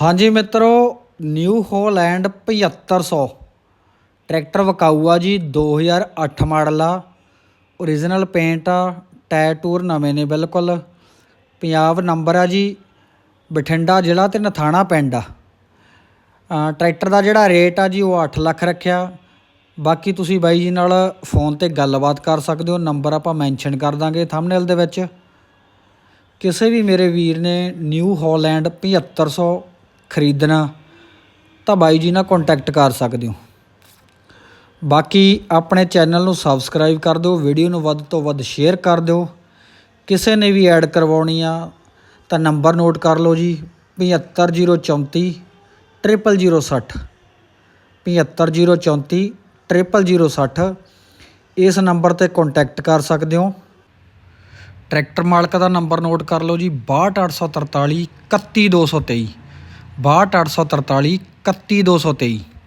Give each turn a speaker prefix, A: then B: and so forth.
A: ਹਾਂਜੀ ਮਿੱਤਰੋ new Holland 7500 tractor ਵਿਕਾਊ ਆ ਜੀ 2008 ਮਾਡਲ ਆ। ਓਰੀਜਨਲ ਪੇਂਟ ਆ ਟਾਇਰ ਟੂਰ ਨਵੇਂ ਨੇ ਬਿਲਕੁਲ। ਪੰਜਾਬ ਨੰਬਰ ਆ ਜੀ, ਬਠਿੰਡਾ ਜ਼ਿਲ੍ਹਾ ਤੇ ਨਥਾਣਾ ਪਿੰਡ ਆ। ਟਰੈਕਟਰ ਦਾ ਜਿਹੜਾ ਰੇਟ ਆ ਜੀ, ਉਹ 8 ਲੱਖ ਰੱਖਿਆ। ਬਾਕੀ ਤੁਸੀਂ ਬਾਈ ਜੀ ਨਾਲ ਫੋਨ ਤੇ ਗੱਲਬਾਤ ਕਰ ਸਕਦੇ ਹੋ ਨੰਬਰ ਆਪਾਂ ਮੈਂਸ਼ਨ ਕਰ ਦਾਂਗੇ ਥੰਬਨੇਲ ਦੇ ਵਿੱਚ। ਕਿਸੇ ਵੀ ਮੇਰੇ ਵੀਰ ਨੇ ਨਿਊ ਹਾਲੈਂਡ 7500 ਖਰੀਦਣਾ, ਤਾਂ ਬਾਈ ਜੀ ਨਾਲ ਕੰਟੈਕਟ ਕਰ ਸਕਦੇ ਹੋ। ਬਾਕੀ ਆਪਣੇ ਚੈਨਲ ਨੂੰ ਸਬਸਕ੍ਰਾਈਬ ਕਰ ਦਿਓ ਵੀਡੀਓ ਨੂੰ ਵੱਧ ਤੋਂ ਵੱਧ ਸ਼ੇਅਰ ਕਰ ਦਿਓ। ਕਿਸੇ ਨੇ ਵੀ ਐਡ ਕਰਵਾਉਣੀ ਆ, ਤਾਂ ਨੰਬਰ ਨੋਟ ਕਰ ਲਓ ਜੀ 75034 00060 75034 00060 ਇਸ ਨੰਬਰ ਤੇ ਕੰਟੈਕਟ ਕਰ ਸਕਦੇ ਹੋ। ਟਰੈਕਟਰ ਮਾਲਕ ਦਾ ਨੰਬਰ ਨੋਟ ਕਰ ਲਓ ਜੀ 62843 31223 62843 31223